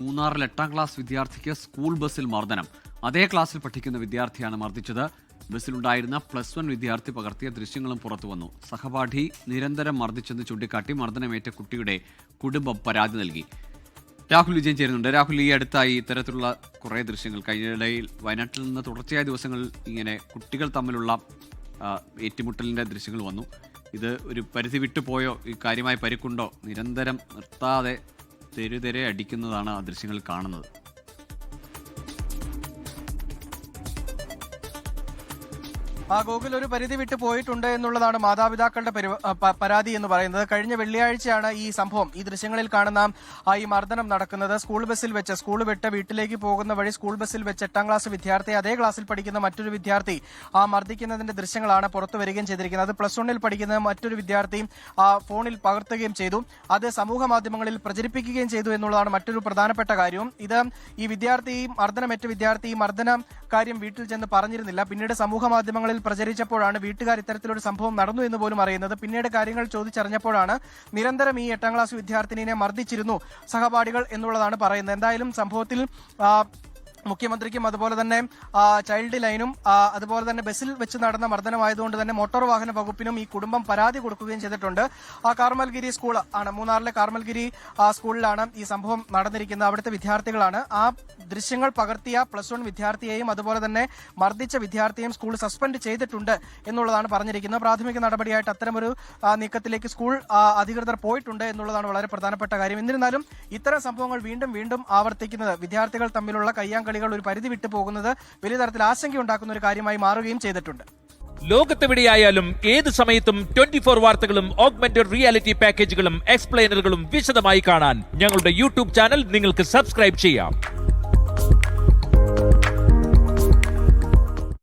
മൂന്നാറിൽ എട്ടാം ക്ലാസ് വിദ്യാർത്ഥിക്ക് സ്കൂൾ ബസ്സിൽ മർദ്ദനം. അതേ ക്ലാസ്സിൽ പഠിക്കുന്ന വിദ്യാർത്ഥിയാണ് മർദ്ദിച്ചത്. ബസ്സിലുണ്ടായിരുന്ന പ്ലസ് വൺ വിദ്യാർത്ഥി പകർത്തിയ ദൃശ്യങ്ങളും പുറത്തുവന്നു സഹപാഠി നിരന്തരം മർദ്ദിച്ചെന്ന് ചൂണ്ടിക്കാട്ടി മർദ്ദനമേറ്റ കുട്ടിയുടെ കുടുംബം പരാതി നൽകി. രാഹുൽ വിജയൻ ചേരുന്നുണ്ട്. രാഹുൽ ഈ അടുത്തായി ഇത്തരത്തിലുള്ള കുറേ ദൃശ്യങ്ങൾ. കഴിഞ്ഞിടയിൽ വയനാട്ടിൽ നിന്ന് തുടർച്ചയായ ദിവസങ്ങളിൽ ഇങ്ങനെ കുട്ടികൾ തമ്മിലുള്ള ഏറ്റുമുട്ടലിന്റെ ദൃശ്യങ്ങൾ വന്നു. ഇത് ഒരു പരിധി വിട്ടുപോയോ? ഈ കാര്യമായി പരിക്കുണ്ടോ? നിരന്തരം നിർത്താതെ തെരുതെരെ അടിക്കുന്നതാണ് ആ ദൃശ്യങ്ങൾ കാണുന്നത്. ഗോകുൽ ഒരു പരിധി വിട്ട് പോയിട്ടുണ്ട് എന്നുള്ളതാണ് മാതാപിതാക്കളുടെ പരാതി എന്ന് പറയുന്നത്. കഴിഞ്ഞ വെള്ളിയാഴ്ചയാണ് ഈ സംഭവം. ഈ ദൃശ്യങ്ങളിൽ കാണുന്ന ആ ഈ മർദ്ദനം നടക്കുന്നത്. സ്കൂൾ ബസ്സിൽ വെച്ച് സ്കൂൾ വിട്ട് വീട്ടിലേക്ക് പോകുന്ന വഴി സ്കൂൾ ബസ്സിൽ വെച്ച് എട്ടാം ക്ലാസ് വിദ്യാർത്ഥി അതേ ക്ലാസ്സിൽ പഠിക്കുന്ന മറ്റൊരു വിദ്യാർത്ഥി ആ മർദ്ദിക്കുന്നതിന്റെ ദൃശ്യങ്ങളാണ് പുറത്തു വരികയും ചെയ്തിരിക്കുന്നത്. പ്ലസ് വണ്ണിൽ പഠിക്കുന്ന മറ്റൊരു വിദ്യാർത്ഥി ആ ഫോണിൽ പകർത്തുകയും ചെയ്തു. അത് സമൂഹ മാധ്യമങ്ങളിൽ പ്രചരിപ്പിക്കുകയും ചെയ്തു എന്നുള്ളതാണ് മറ്റൊരു പ്രധാനപ്പെട്ട കാര്യവും. ഇത് ഈ വിദ്യാർത്ഥി മർദ്ദനമേറ്റ വിദ്യാർത്ഥി ഈ മർദ്ദന കാര്യം വീട്ടിൽ ചെന്ന് പറഞ്ഞിരുന്നില്ല. പിന്നീട് സമൂഹ മാധ്യമങ്ങളിൽ പ്രചരിച്ചപ്പോഴാണ് വീട്ടുകാർ ഇത്തരത്തിലൊരു സംഭവം നടന്നു എന്ന് പോലും അറിയുന്നത്. പിന്നീട് കാര്യങ്ങൾ ചോദിച്ചറിഞ്ഞപ്പോഴാണ് നിരന്തരം ഈ എട്ടാം ക്ലാസ് വിദ്യാർത്ഥിനിയെ മർദ്ദിച്ചിരുന്നു സഹപാഠികൾ എന്നുള്ളതാണ് പറയുന്നത്. എന്തായാലും സംഭവത്തിൽ മുഖ്യമന്ത്രിക്കും അതുപോലെ തന്നെ ചൈൽഡ് ലൈനും അതുപോലെ തന്നെ ബസ്സിൽ വെച്ച് നടന്ന മർദ്ദനമായതുകൊണ്ട് തന്നെ മോട്ടോർ വാഹന വകുപ്പിനും ഈ കുടുംബം പരാതി കൊടുക്കുകയും ചെയ്തിട്ടുണ്ട്. ആ കാർമൽഗിരി സ്കൂൾ ആണ് മൂന്നാറിലെ കാർമൽഗിരി സ്കൂളിലാണ് ഈ സംഭവം നടന്നിരിക്കുന്നത്. അവിടുത്തെ വിദ്യാർത്ഥികളാണ്. ആ ദൃശ്യങ്ങൾ പകർത്തിയ പ്ലസ് വൺ വിദ്യാർത്ഥിയെയും അതുപോലെ തന്നെ മർദ്ദിച്ച വിദ്യാർത്ഥിയെയും സ്കൂൾ സസ്പെൻഡ് ചെയ്തിട്ടുണ്ട് എന്നുള്ളതാണ് പറഞ്ഞിരിക്കുന്നത്. പ്രാഥമിക നടപടിയായിട്ട് അത്തരമൊരു നീക്കത്തിലേക്ക് സ്കൂൾ അധികൃതർ പോയിട്ടുണ്ട് എന്നുള്ളതാണ് വളരെ പ്രധാനപ്പെട്ട കാര്യം. എന്നിരുന്നാലും ഇത്തരം സംഭവങ്ങൾ വീണ്ടും വീണ്ടും ആവർത്തിക്കുന്നത് വിദ്യാർത്ഥികൾ തമ്മിലുള്ള കയ്യാങ്കളികൾ ഒരു പരിധി വിട്ടു പോകുന്നത് വലിയ തരത്തിൽ ആശങ്കയുണ്ടാക്കുന്ന ഒരു കാര്യമായി മാറുകയും ചെയ്തിട്ടുണ്ട്. ലോകത്തെവിടെയായാലും ഏത് സമയത്തും ട്വന്റി ഫോർ വാർത്തകളും ഓഗ്മെന്റഡ് റിയാലിറ്റി പാക്കേജുകളും എക്സ്പ്ലെയിനറുകളും വിശദമായി കാണാൻ ഞങ്ങളുടെ യൂട്യൂബ് ചാനൽ നിങ്ങൾക്ക് സബ്സ്ക്രൈബ് ചെയ്യാം.